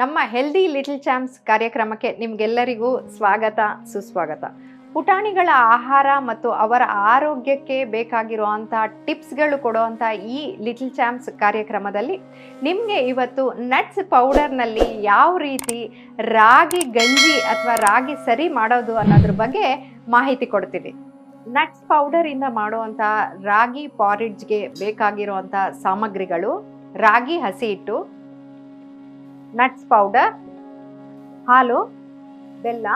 ನಮ್ಮ healthy little champs ಕಾರ್ಯಕ್ರಮಕ್ಕೆ ನಿಮಗೆಲ್ಲರಿಗೂ ಸ್ವಾಗತ, ಸುಸ್ವಾಗತ. ಪುಟಾಣಿಗಳ ಆಹಾರ ಮತ್ತು ಅವರ ಆರೋಗ್ಯಕ್ಕೆ ಬೇಕಾಗಿರುವಂಥ ಟಿಪ್ಸ್ಗಳು ಕೊಡುವಂಥ ಈ ಲಿಟಲ್ ಚಾಂಪ್ಸ್ ಕಾರ್ಯಕ್ರಮದಲ್ಲಿ ನಿಮಗೆ ಇವತ್ತು ನಟ್ಸ್ ಪೌಡರ್ನಲ್ಲಿ ಯಾವ ರೀತಿ ರಾಗಿ ಗಂಜಿ ಅಥವಾ ರಾಗಿ ಸರಿ ಮಾಡೋದು ಅನ್ನೋದ್ರ ಬಗ್ಗೆ ಮಾಹಿತಿ ಕೊಡ್ತೀವಿ. ನಟ್ಸ್ ಪೌಡರಿಂದ ಮಾಡುವಂಥ ರಾಗಿ ಪಾರಿಡ್ಜ್ಗೆ ಬೇಕಾಗಿರುವಂಥ ಸಾಮಗ್ರಿಗಳು, ರಾಗಿ ಹಸಿ ಹಿಟ್ಟು ನಟ್ಸ್ ಪೌಡರ್ ಹಾಲು ಬೆಲ್ಲ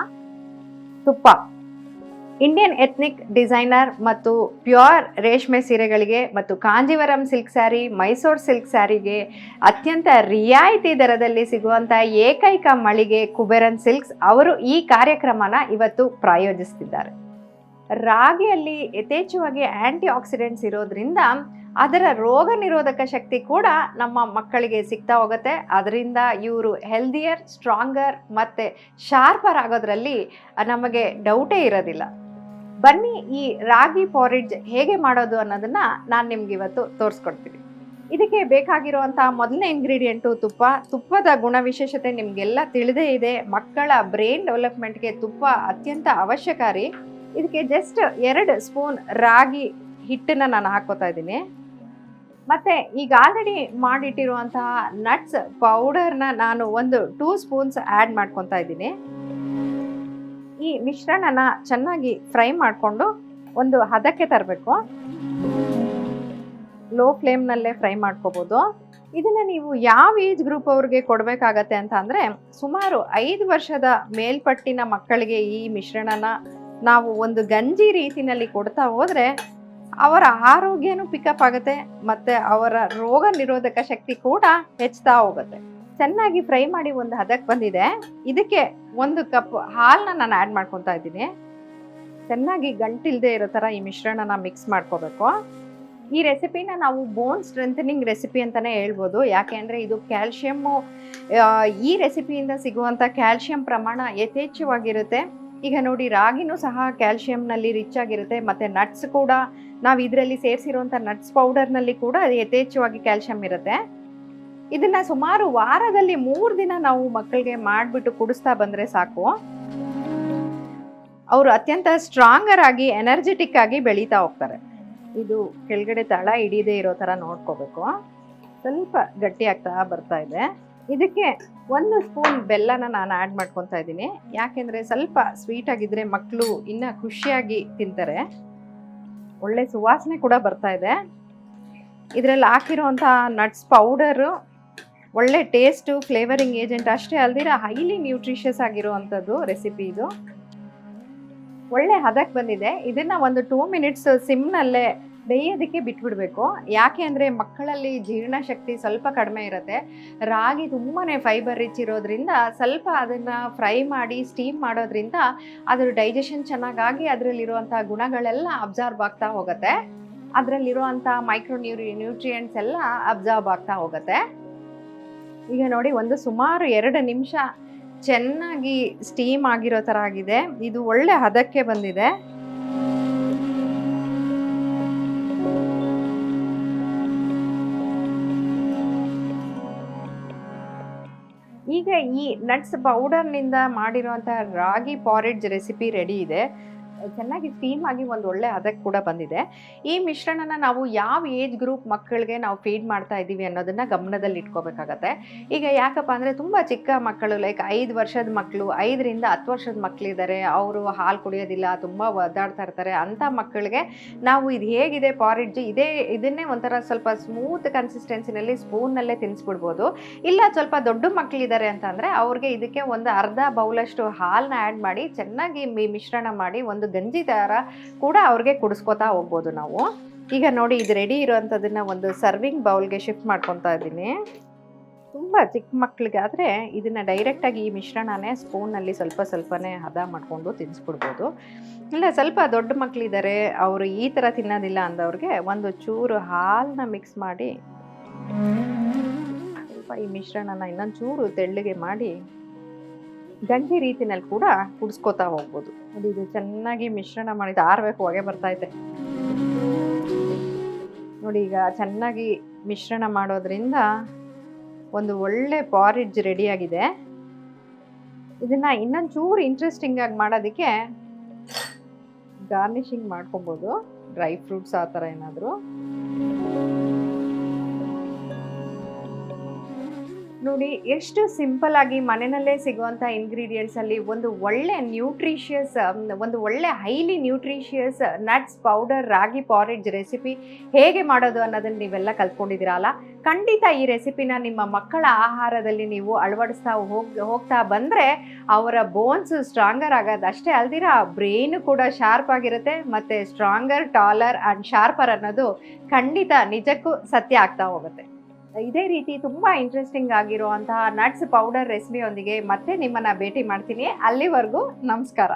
ತುಪ್ಪ. ಇಂಡಿಯನ್ ಎಥ್ನಿಕ್ ಡಿಸೈನರ್ ಮತ್ತು ಪ್ಯೂರ್ ರೇಷ್ಮೆ ಸೀರೆಗಳಿಗೆ ಮತ್ತು Kanjivaram silk sari Mysuru silk ಸ್ಯಾರಿಗೆ ಅತ್ಯಂತ ರಿಯಾಯಿತಿ ದರದಲ್ಲಿ ಸಿಗುವಂಥ ಏಕೈಕ ಮಳಿಗೆ ಕುಬೇರನ್ ಸಿಲ್ಕ್ಸ್ ಅವರು ಈ ಕಾರ್ಯಕ್ರಮನ ಇವತ್ತು ಪ್ರಾಯೋಜಿಸ್ತಿದ್ದಾರೆ. ರಾಗಿಯಲ್ಲಿ ಯಥೇಚ್ಛವಾಗಿ ಆ್ಯಂಟಿ ಆಕ್ಸಿಡೆಂಟ್ಸ್ ಇರೋದ್ರಿಂದ ಅದರ ರೋಗ ನಿರೋಧಕ ಶಕ್ತಿ ಕೂಡ ನಮ್ಮ ಮಕ್ಕಳಿಗೆ ಸಿಗ್ತಾ ಹೋಗುತ್ತೆ. ಅದರಿಂದ ಇವರು ಹೆಲ್ದಿಯರ್ ಸ್ಟ್ರಾಂಗರ್ ಮತ್ತು ಶಾರ್ಪರ್ ಆಗೋದ್ರಲ್ಲಿ ನಮಗೆ ಡೌಟೇ ಇರೋದಿಲ್ಲ. ಬನ್ನಿ ಈ ರಾಗಿ ಪಾರಿಡ್ಜ್ ಹೇಗೆ ಮಾಡೋದು ಅನ್ನೋದನ್ನು ನಾನು ನಿಮ್ಗೆ ಇವತ್ತು ತೋರಿಸ್ಕೊಡ್ತೀನಿ. ಇದಕ್ಕೆ ಬೇಕಾಗಿರುವಂಥ ಮೊದಲನೇ ಇಂಗ್ರೀಡಿಯೆಂಟು ತುಪ್ಪ. ತುಪ್ಪದ ಗುಣವಿಶೇಷತೆ ನಿಮಗೆಲ್ಲ ತಿಳಿದೇ ಇದೆ. ಮಕ್ಕಳ ಬ್ರೈನ್ ಡೆವಲಪ್ಮೆಂಟ್ಗೆ ತುಪ್ಪ ಅತ್ಯಂತ ಅವಶ್ಯಕಾರಿ ಇದಕ್ಕೆ ಜಸ್ಟ್ ಎರಡು ಸ್ಪೂನ್ ರಾಗಿ ಹಿಟ್ಟನ್ನು ನಾನು ಹಾಕೋತಾ ಇದ್ದೀನಿ. ಮತ್ತೆ ಈಗ ಆಲ್ರೆಡಿ ಮಾಡಿಟ್ಟಿರುವಂತಹ ನಟ್ಸ್ ಪೌಡರ್ನ ನಾನು ಒಂದು ಟೂ ಸ್ಪೂನ್ಸ್ ಆ್ಯಡ್ ಮಾಡ್ಕೊತಾ ಇದ್ದೀನಿ. ಈ ಮಿಶ್ರಣನ ಚೆನ್ನಾಗಿ ಫ್ರೈ ಮಾಡಿಕೊಂಡು ಒಂದು ಹದಕ್ಕೆ ತರಬೇಕು. ಲೋ ಫ್ಲೇಮ್ನಲ್ಲೇ ಫ್ರೈ ಮಾಡ್ಕೋಬೋದು. ಇದನ್ನ ನೀವು ಯಾವ ಏಜ್ ಗ್ರೂಪ್ ಅವ್ರಿಗೆ ಕೊಡಬೇಕಾಗತ್ತೆ ಅಂತ ಅಂದರೆ, ಸುಮಾರು ಐದು ವರ್ಷದ ಮೇಲ್ಪಟ್ಟಿನ ಮಕ್ಕಳಿಗೆ ಈ ಮಿಶ್ರಣನ ನಾವು ಒಂದು ಗಂಜಿ ರೀತಿನಲ್ಲಿ ಕೊಡ್ತಾ ಹೋದರೆ ಅವರ ಆರೋಗ್ಯನೂ ಪಿಕಪ್ ಆಗುತ್ತೆ, ಮತ್ತು ಅವರ ರೋಗ ನಿರೋಧಕ ಶಕ್ತಿ ಕೂಡ ಹೆಚ್ಚುತ್ತಾ ಹೋಗುತ್ತೆ. ಚೆನ್ನಾಗಿ ಫ್ರೈ ಮಾಡಿ ಒಂದು ಹದಕ್ಕೆ ಬಂದಿದೆ. ಇದಕ್ಕೆ ಒಂದು ಕಪ್ ಹಾಲನ್ನ ನಾನು ಆ್ಯಡ್ ಮಾಡ್ಕೊತಾ ಇದ್ದೀನಿ. ಚೆನ್ನಾಗಿ ಗಂಟಿಲ್ಲದೆ ಇರೋ ಥರ ಈ ಮಿಶ್ರಣನ ಮಿಕ್ಸ್ ಮಾಡ್ಕೋಬೇಕು. ಈ ರೆಸಿಪಿನ ನಾವು ಬೋನ್ ಸ್ಟ್ರೆಂಥನಿಂಗ್ ರೆಸಿಪಿ ಅಂತಲೇ ಹೇಳ್ಬೋದು. ಯಾಕೆ ಅಂದರೆ ಇದು ಕ್ಯಾಲ್ಶಿಯಮ್ಮು ಈ ರೆಸಿಪಿಯಿಂದ ಸಿಗುವಂಥ ಕ್ಯಾಲ್ಶಿಯಂ ಪ್ರಮಾಣ ಯಥೇಚ್ಛವಾಗಿರುತ್ತೆ. ಈಗ ನೋಡಿ, ರಾಗಿನೂ ಸಹ ಕ್ಯಾಲ್ಶಿಯಂನಲ್ಲಿ ರಿಚ್ ಆಗಿರುತ್ತೆ. ಮತ್ತು ನಟ್ಸ್ ಕೂಡ ನಾವು ಇದರಲ್ಲಿ ಸೇರಿಸಿರುವಂಥ ನಟ್ಸ್ ಪೌಡರ್ನಲ್ಲಿ ಕೂಡ ಯಥೇಚ್ಛವಾಗಿ ಕ್ಯಾಲ್ಶಿಯಂ ಇರುತ್ತೆ. ಇದನ್ನ ಸುಮಾರು ವಾರದಲ್ಲಿ ಮೂರು ದಿನ ನಾವು ಮಕ್ಕಳಿಗೆ ಮಾಡಿಬಿಟ್ಟು ಕುಡಿಸ್ತಾ ಬಂದರೆ ಸಾಕು. ಅವರು ಅತ್ಯಂತ ಸ್ಟ್ರಾಂಗರ್ ಆಗಿ ಎನರ್ಜೆಟಿಕ್ ಆಗಿ ಬೆಳೀತಾ ಹೋಗ್ತಾರೆ. ಇದು ಕೆಳಗಡೆ ತಳ ಹಿಡಿದೇ ಇರೋ ಥರ ನೋಡ್ಕೋಬೇಕು. ಸ್ವಲ್ಪ ಗಟ್ಟಿ ಆಗ್ತಾ ಬರ್ತಾ ಇದೆ. ಇದಕ್ಕೆ ಒಂದು ಸ್ಪೂನ್ ಬೆಲ್ಲನ ನಾನು ಆ್ಯಡ್ ಮಾಡ್ಕೊತಾ ಇದ್ದೀನಿ. ಯಾಕೆಂದರೆ ಸ್ವಲ್ಪ ಸ್ವೀಟಾಗಿದ್ದರೆ ಮಕ್ಕಳು ಇನ್ನೂ ಖುಷಿಯಾಗಿ ತಿಂತಾರೆ. ಒಳ್ಳೆ ಸುವಾಸನೆ ಕೂಡ ಬರ್ತಾ ಇದೆ. ಇದರಲ್ಲಿ ಹಾಕಿರೋಂಥ ನಟ್ಸ್ ಪೌಡರು ಒಳ್ಳೆ ಟೇಸ್ಟು ಫ್ಲೇವರಿಂಗ್ ಏಜೆಂಟ್ ಅಷ್ಟೇ ಅಲ್ದಿರೋ ಹೈಲಿ ನ್ಯೂಟ್ರಿಷಿಯಸ್ ಆಗಿರುವಂಥದ್ದು ರೆಸಿಪಿ ಇದು. ಒಳ್ಳೆ ಹದಕ್ಕೆ ಬಂದಿದೆ. ಇದನ್ನು ಒಂದು ಟೂ ಮಿನಿಟ್ಸ್ ಸಿಮ್ನಲ್ಲೇ ಬೇಯೋದಕ್ಕೆ ಬಿಟ್ಬಿಡ್ಬೇಕು. ಯಾಕೆ ಅಂದರೆ ಮಕ್ಕಳಲ್ಲಿ ಜೀರ್ಣಶಕ್ತಿ ಸ್ವಲ್ಪ ಕಡಿಮೆ ಇರುತ್ತೆ. ರಾಗಿ ತುಂಬಾ ಫೈಬರ್ ರಿಚ್ ಇರೋದ್ರಿಂದ ಸ್ವಲ್ಪ ಅದನ್ನು ಫ್ರೈ ಮಾಡಿ ಸ್ಟೀಮ್ ಮಾಡೋದ್ರಿಂದ ಅದರ ಡೈಜೆಷನ್ ಚೆನ್ನಾಗಾಗಿ ಅದರಲ್ಲಿರುವಂಥ ಗುಣಗಳೆಲ್ಲ ಅಬ್ಸಾರ್ಬ್ ಆಗ್ತಾ ಹೋಗುತ್ತೆ. ಅದರಲ್ಲಿರುವಂಥ ಮೈಕ್ರೋ ನ್ಯೂರಿ ನ್ಯೂಟ್ರಿಯೆಂಟ್ಸ್ ಎಲ್ಲ ಅಬ್ಸಾರ್ಬ್ ಆಗ್ತಾ ಹೋಗುತ್ತೆ. ಈಗ ನೋಡಿ ಒಂದು ಸುಮಾರು ಎರಡು ನಿಮಿಷ ಚೆನ್ನಾಗಿ ಸ್ಟೀಮ್ ಆಗಿರೋ ಥರ ಆಗಿದೆ. ಇದು ಒಳ್ಳೆ ಹದಕ್ಕೆ ಬಂದಿದೆ. ಈಗ ಈ ನಟ್ಸ್ ಪೌಡರ್ನಿಂದ ಮಾಡಿರುವಂಥ ರಾಗಿ ಪಾರಿಡ್ಜ್ ರೆಸಿಪಿ ರೆಡಿ ಇದೆ. ಚೆನ್ನಾಗಿ ಸ್ಟೀಮ್ ಆಗಿ ಒಂದು ಒಳ್ಳೆ ಅದಕ್ಕೆ ಕೂಡ ಬಂದಿದೆ. ಈ ಮಿಶ್ರಣನ ನಾವು ಯಾವ ಏಜ್ ಗ್ರೂಪ್ ಮಕ್ಕಳಿಗೆ ನಾವು ಫೀಡ್ ಮಾಡ್ತಾ ಇದ್ದೀವಿ ಅನ್ನೋದನ್ನ ಗಮನದಲ್ಲಿ ಇಟ್ಕೋಬೇಕಾಗತ್ತೆ. ಈಗ ಯಾಕಪ್ಪ ಅಂದರೆ ತುಂಬ ಚಿಕ್ಕ ಮಕ್ಕಳು ಲೈಕ್ ಐದು ವರ್ಷದ ಮಕ್ಕಳು ಐದರಿಂದ ಹತ್ತು ವರ್ಷದ ಮಕ್ಕಳಿದ್ದಾರೆ ಅವರು ಹಾಲು ಕುಡಿಯೋದಿಲ್ಲ, ತುಂಬ ಒದ್ದಾಡ್ತಾ ಇರ್ತಾರೆ, ಅಂಥ ಮಕ್ಕಳಿಗೆ ನಾವು ಇದು ಹೇಗಿದೆ ಪಾರಿಡ್ಜ್ ಇದೇ, ಇದನ್ನೇ ಒಂಥರ ಸ್ವಲ್ಪ ಸ್ಮೂತ್ ಕನ್ಸಿಸ್ಟೆನ್ಸಿನಲ್ಲಿ ಸ್ಪೂನ್ನಲ್ಲೇ ತಿನ್ನಿಸ್ಬಿಡ್ಬೋದು ಇಲ್ಲ ಸ್ವಲ್ಪ ದೊಡ್ಡ ಮಕ್ಕಳಿದ್ದಾರೆ ಅಂತಂದರೆ ಅವ್ರಿಗೆ ಇದಕ್ಕೆ ಒಂದು ಅರ್ಧ ಬೌಲಷ್ಟು ಹಾಲನ್ನ ಆ್ಯಡ್ ಮಾಡಿ ಚೆನ್ನಾಗಿ ಮಿ- ಮಿಶ್ರಣ ಮಾಡಿ ಒಂದು ಗಂಜಿ ಥರ ಕೂಡ ಅವ್ರಿಗೆ ಕುಡಿಸ್ಕೊತಾ ಹೋಗ್ಬೋದು ನಾವು. ಈಗ ನೋಡಿ ಇದು ರೆಡಿ ಇರುವಂಥದ್ದನ್ನ ಒಂದು ಸರ್ವಿಂಗ್ ಬೌಲ್ಗೆ ಶಿಫ್ಟ್ ಮಾಡ್ಕೊತಾ ಇದ್ದೀನಿ. ತುಂಬ ಚಿಕ್ಕ ಮಕ್ಕಳಿಗೆ ಆದರೆ ಇದನ್ನು ಡೈರೆಕ್ಟಾಗಿ ಈ ಮಿಶ್ರಣನೇ ಸ್ಪೂನಲ್ಲಿ ಸ್ವಲ್ಪ ಸ್ವಲ್ಪನೇ ಹದ ಮಾಡಿಕೊಂಡು ತಿನ್ನಿಸ್ಬಿಡ್ಬೋದು ಇಲ್ಲ, ಸ್ವಲ್ಪ ದೊಡ್ಡ ಮಕ್ಕಳಿದ್ದಾರೆ ಅವರು ಈ ಥರ ತಿನ್ನೋದಿಲ್ಲ ಅಂದವ್ರಿಗೆ ಒಂದು ಚೂರು ಹಾಲನ್ನ ಮಿಕ್ಸ್ ಮಾಡಿ, ಸ್ವಲ್ಪ ಈ ಮಿಶ್ರಣನ ಇನ್ನೊಂದು ಚೂರು ತೆಳ್ಳಗೆ ಮಾಡಿ ಗಂಜಿ ರೀತಿನಲ್ಲಿ ಕೂಡ ಕುಡಿಸ್ಕೋತಾ ಹೋಗ್ಬೋದು. ಅದು ಇದು ಚೆನ್ನಾಗಿ ಮಿಶ್ರಣ ಮಾಡಿದ ಆರಬೇಕು ಹೊಗೆ ಬರ್ತಾ ಇದೆ. ನೋಡಿ ಈಗ ಚೆನ್ನಾಗಿ ಮಿಶ್ರಣ ಮಾಡೋದ್ರಿಂದ ಒಂದು ಒಳ್ಳೆ ಪಾರಿಡ್ಜ್ ರೆಡಿಯಾಗಿದೆ. ಇದನ್ನ ಇನ್ನೊಂದು ಚೂರು ಇಂಟ್ರೆಸ್ಟಿಂಗ್ ಆಗಿ ಮಾಡೋದಕ್ಕೆ ಗಾರ್ನಿಶಿಂಗ್ ಮಾಡ್ಕೊಬೋದು. ಡ್ರೈ ಫ್ರೂಟ್ಸ್ ಆ ಥರ ಏನಾದರೂ. ನೋಡಿ, ಎಷ್ಟು ಸಿಂಪಲ್ ಆಗಿ ಮನೆಯಲ್ಲೇ ಸಿಗುವಂಥ ಇಂಗ್ರೀಡಿಯೆಂಟ್ಸ್ ಅಲ್ಲಿ ಒಂದು ಒಳ್ಳೆ ನ್ಯೂಟ್ರಿಷಿಯಸ್ ಒಂದು ಒಳ್ಳೆ highly nutritious nuts powder ragi porridge recipe ಹೇಗೆ ಮಾಡೋದು ಅನ್ನೋದನ್ನ ನೀವೆಲ್ಲ ಕಲ್ತ್ಕೊಂಡಿದ್ದೀರಲ್ಲ ಖಂಡಿತ ಈ ರೆಸಿಪಿನ ನಿಮ್ಮ ಮಕ್ಕಳ ಆಹಾರದಲ್ಲಿ ನೀವು ಅಳವಡಿಸ್ತಾ ಹೋಗ್, ಹೋಗ್ತಾ ಬಂದರೆ ಅವರ ಬೋನ್ಸ್ ಸ್ಟ್ರಾಂಗರ್ ಆಗೋದು ಅಷ್ಟೇ ಅಲ್ದಿರ ಬ್ರೈನ್ ಕೂಡ ಶಾರ್ಪ್ ಆಗಿರುತ್ತೆ ಮತ್ತು ಸ್ಟ್ರಾಂಗರ್ ಟಾಲರ್ ಆ್ಯಂಡ್ ಶಾರ್ಪರ್ ಅನ್ನೋದು ಖಂಡಿತ ನಿಜಕ್ಕೂ ಸತ್ಯ ಆಗ್ತಾ ಹೋಗುತ್ತೆ. ಇದೇ ರೀತಿ ತುಂಬ ಇಂಟ್ರೆಸ್ಟಿಂಗ್ ಆಗಿರುವಂತಹ ನಟ್ಸ್ ಪೌಡರ್ ರೆಸಿಪಿಯೊಂದಿಗೆ ಮತ್ತೆ ನಿಮ್ಮನ್ನ ಭೇಟಿ ಮಾಡ್ತೀನಿ. ಅಲ್ಲಿವರೆಗೂ ನಮಸ್ಕಾರ.